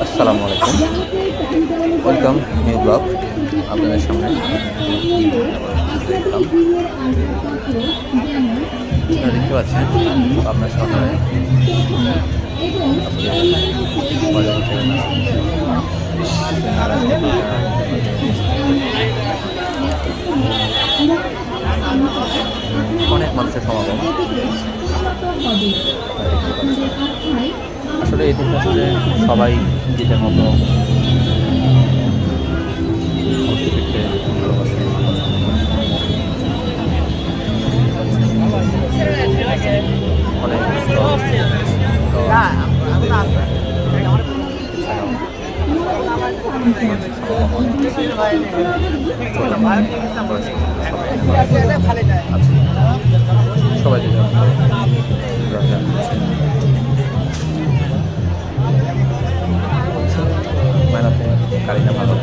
আসসালামু আলাইকুম। Welcome new blog আপনাদের সামনে। দেখতে পাচ্ছেন আপনার নানা- অনেক মানুষের সমাগম। আসলে এই দিনটা আসলে সবাই নিজের মতো অনেক সবাই মেলাতে ভালো।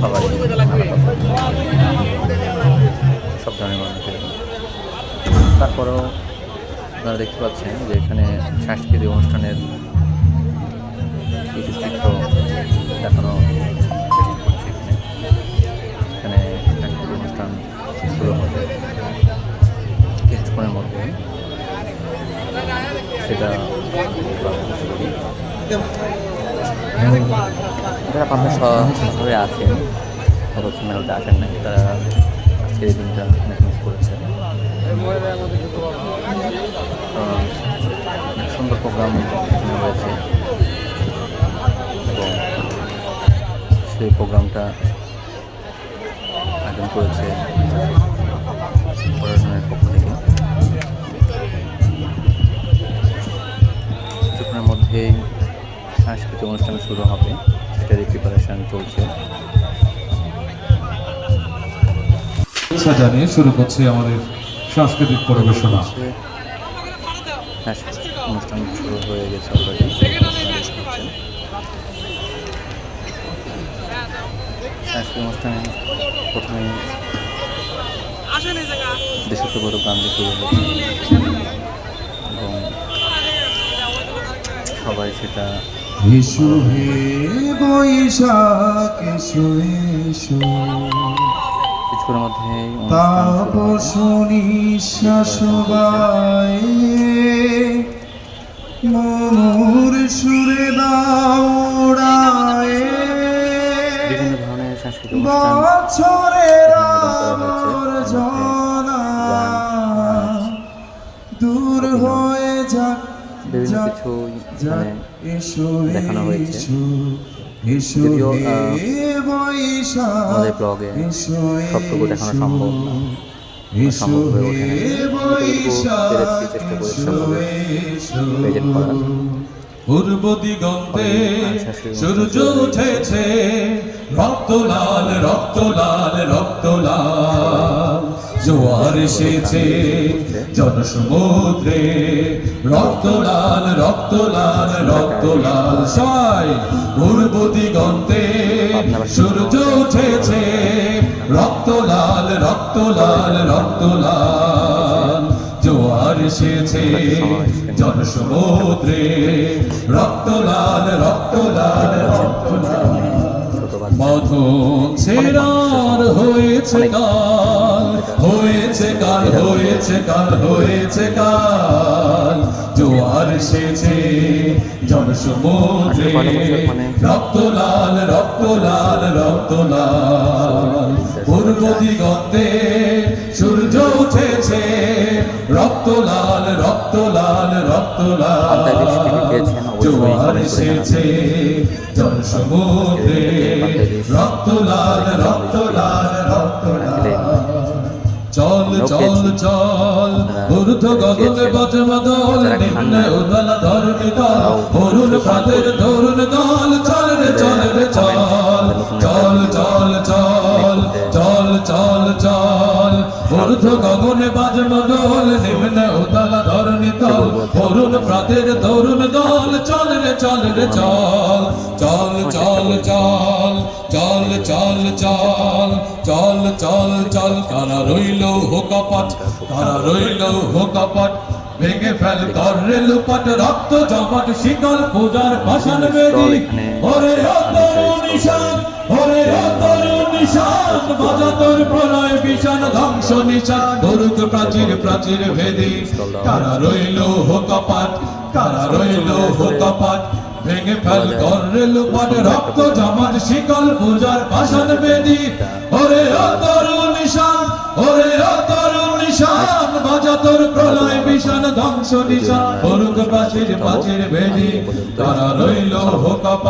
সবাই সব ধরনের মানুষের তারপরেও আপনারা দেখতে পাচ্ছেন যে এখানে সাংস্কৃতিক অনুষ্ঠানের কিছু চিত্র দেখানো এখানে সাংস্কৃতিক অনুষ্ঠান শুরু হবে। কিছুক্ষণের মধ্যে সেটা যারা আপনার শহরে আছেন অথচ মেলাতে আসেন নাই, তারা আজকের দিনটা অনেক মিস করেছে। কারণ অনেক সুন্দর প্রোগ্রাম রয়েছে। এবং সেই প্রোগ্রামটা আয়োজন করেছে সাংস্কৃতিক অনুষ্ঠান শুরু হবে। সেটারই প্রিপারেশন চলছে। জানিয়ে শুরু করছে আমাদের সাংস্কৃতিক পরিবেশনা। অনুষ্ঠান শুরু হয়ে গেছে সাংস্কৃতিক অনুষ্ঠানে প্রথমে দেশাত্মবোধক গান দিয়ে শুরু হয়েছে। এবং সবাই সেটা এসো হে বৈশাখ এসো এসো। কিছুক্ষণের মধ্যে তাপ শুনি শাশুবাই মোর সুরে দাউড়ায় বিভিন্ন ধরনের সাংস্কৃতিক বছরের দূর হয়ে যাক বিভিন্ন কিছু মানে দেখানো হয়েছে। যদিও, আমাদের ব্লগে সবটুকু দেখানো সম্ভব না। এসো সম্ভব হয়ে ওঠে না। পেরেছি চেষ্টা করেছি এসো, প্রেজেন্ট করার পূর্ব দিগন্তে সূর্য উঠেছে রক্ত লাল রক্ত লাল রক্ত লাল জোয়ার এসেছে জনসমুদ্রে। রক্ত লাল রক্ত লাল রক্ত লাল সবাই পূর্ব দিগন্তে সূর্য উঠেছে। রক্ত লাল রক্ত লাল রক্ত লাল জোয়ার এসেছে জনসমুদ্রে। রক্ত লাল রক্ত লাল রক্ত লাল বাচ্চা ছেড়ার হয়েছে কাল হয়েছে কাল হয়েছে কাল হয়েছে কাল। জোয়ার এসেছে জনসমুদ্রে রক্ত লাল রক্ত লাল রক্ত লাল পূর্ব দিগন্তে সূর্য উঠেছে রক্ত লাল রক্ত লাল রক্ত লাল করে এসেছে জল সমুদ্রে রক্ত লাল রক্ত লাল রক্ত লাল। চল চল চল ঊর্ধ্ব গগন বজমদল নিম্ন উদল ধরণী দল। অরুণ তরুণ দল। চল রে চল রে চল চল চল চল চল চল চল। ঊর্ধ্ব গগনে বাজমদল নিম্ন উদল ধরণী দল অরুণ প্রাতের তরুণ দল। চল রে চল রে চল। চল চল চল। চল চল চল। চল চল চল। কারা রইল হোকাপট কারা রইল হোকাপট ভেঙে ফেল কররে লুপাট। রক্ত জমাট শিকল পূজার পাষাণ বেদি। ওরে অতরু নিশান। নিশান বাজা প্রলয় বিশান ধ্বংস নিশান ধরুক প্রাচীর প্রাচীর ভেদি। কারা রইল হো কপাট কারা রইল হোকপাট ভেঙে ফেল কররে লুপাট, রক্ত জমাট, শিকল পূজার পাষাণ বেদি। ওরে অতরু নিশান, ওরে অতরু নিশান। বাজা তোর প্রলয় বিশান ধ্বংস নিশান ধরুক প্রাচীর প্রাচীর ভেদি। কারা রইল হো কপাট